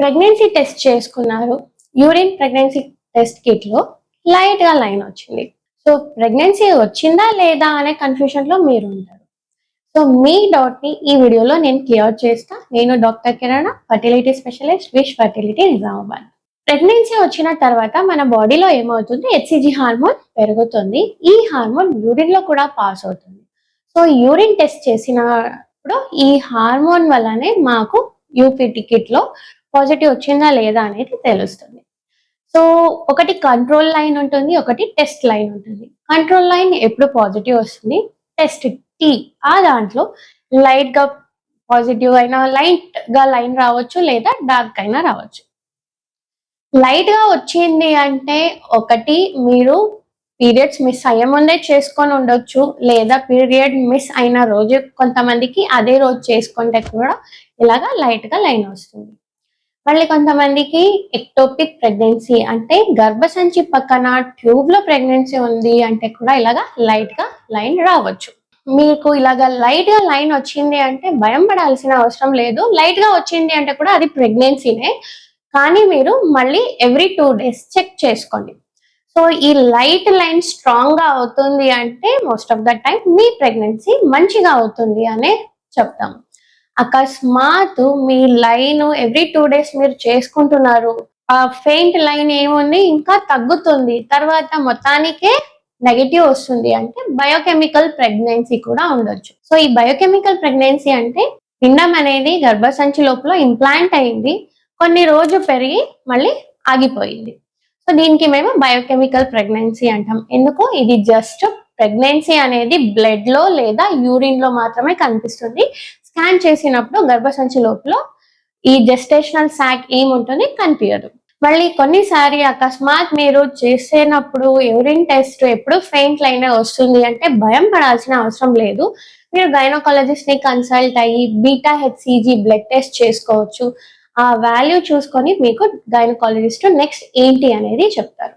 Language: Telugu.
ప్రెగ్నెన్సీ టెస్ట్ చేసుకున్నారు. యూరిన్ ప్రెగ్నెన్సీ టెస్ట్ కిట్లో లైట్గా లైన్ వచ్చింది. సో ప్రెగ్నెన్సీ వచ్చిందా లేదా అనే కన్ఫ్యూషన్లో మీరు ఉంటారు సో మీ డౌట్ని ఈ వీడియోలో నేను క్లియర్ చేస్తా. నేను doctor Kiran fertility specialist Wish fertility Nizamabad. Pregnancy వచ్చిన తర్వాత మన బాడీలో ఏమవుతుంది? హెచ్సిజి హార్మోన్ పెరుగుతుంది. ఈ హార్మోన్ యూరిన్లో కూడా పాస్ అవుతుంది. సో యూరిన్ టెస్ట్ చేసినప్పుడు ఈ హార్మోన్ వల్లనే మాకు యూపీ టికెట్లో పాజిటివ్ వచ్చిందా లేదా అనేది తెలుస్తుంది. సో ఒకటి కంట్రోల్ లైన్ ఉంటుంది ఒకటి టెస్ట్ లైన్ ఉంటుంది. కంట్రోల్ లైన్ ఎప్పుడు పాజిటివ్ వస్తుంది? టెస్ట్ టీ ఆ దాంట్లో లైట్గా పాజిటివ్ అయినా లైట్గా లైన్ రావచ్చు లేదా డార్క్ అయినా రావచ్చు. లైట్గా వచ్చింది అంటే ఒకటి మీరు పీరియడ్స్ మిస్ అయ్యే ముందే చేసుకొని ఉండొచ్చు లేదా పీరియడ్ మిస్ అయిన రోజు కొంతమందికి అదే రోజు చేసుకుంటే కూడా ఇలాగా లైట్గా లైన్ వస్తుంది. మళ్ళీ కొంతమందికి ఎక్టోపిక్ ప్రెగ్నెన్సీ అంటే గర్భసంచి పక్కన ట్యూబ్లో ప్రెగ్నెన్సీ ఉంది అంటే కూడా ఇలాగా లైట్గా లైన్ రావచ్చు. మీకు ఇలాగా లైట్గా లైన్ వచ్చింది అంటే భయం పడాల్సిన అవసరం లేదు. లైట్గా వచ్చింది అంటే కూడా అది ప్రెగ్నెన్సీనే కానీ మీరు మళ్ళీ ఎవ్రీ టూ డేస్ చెక్ చేసుకోండి. సో ఈ లైట్ లైన్ స్ట్రాంగ్గా అవుతుంది అంటే మోస్ట్ ఆఫ్ ద టైం మీ ప్రెగ్నెన్సీ మంచిగా అవుతుంది అనే చెప్తాం. అకస్మాత్ మీ లైన్ ఎవ్రీ టూ డేస్ మీరు చేసుకుంటున్నారు. ఆ ఫెయింట్ లైన్ ఏముంది? ఇంకా తగ్గుతుంది. తర్వాత మొత్తానికే నెగటివ్ వస్తుంది. అంటే బయోకెమికల్ ప్రెగ్నెన్సీ కూడా ఉండొచ్చు. సో ఈ బయోకెమికల్ ప్రెగ్నెన్సీ అంటే పిండం అనేది గర్భసంచి లోపల ఇంప్లాంట్ అయింది. కొన్ని రోజు పెరిగి మళ్ళీ ఆగిపోయింది. సో దీనికి మేము బయోకెమికల్ ప్రెగ్నెన్సీ అంటాం. ఎందుకు? ఇది జస్ట్ ప్రెగ్నెన్సీ అనేది బ్లడ్లో లేదా యూరిన్లో మాత్రమే కనిపిస్తుంది. స్కాన్ చేసినప్పుడు గర్భసంచి లోపల ఈ జెస్టేషనల్ శాక్ ఏముంటుంది? కనిపించదు మళ్ళీ కొన్నిసారి అకస్మాత్ మీరు చేసేటప్పుడు యూరిన్ టెస్ట్ ఎప్పుడు ఫెయింట్ లైన్ వస్తుంది అంటే భయం పడాల్సిన అవసరం లేదు. మీరు గైనోకాలజిస్ట్ని కన్సల్ట్ అయ్యి బీటా హెచ్సిజీ బ్లడ్ టెస్ట్ చేసుకోవచ్చు. ఆ వాల్యూ చూసుకొని మీకు గైనకాలజిస్ట్ నెక్స్ట్ ఏంటి అనేది చెప్తారు.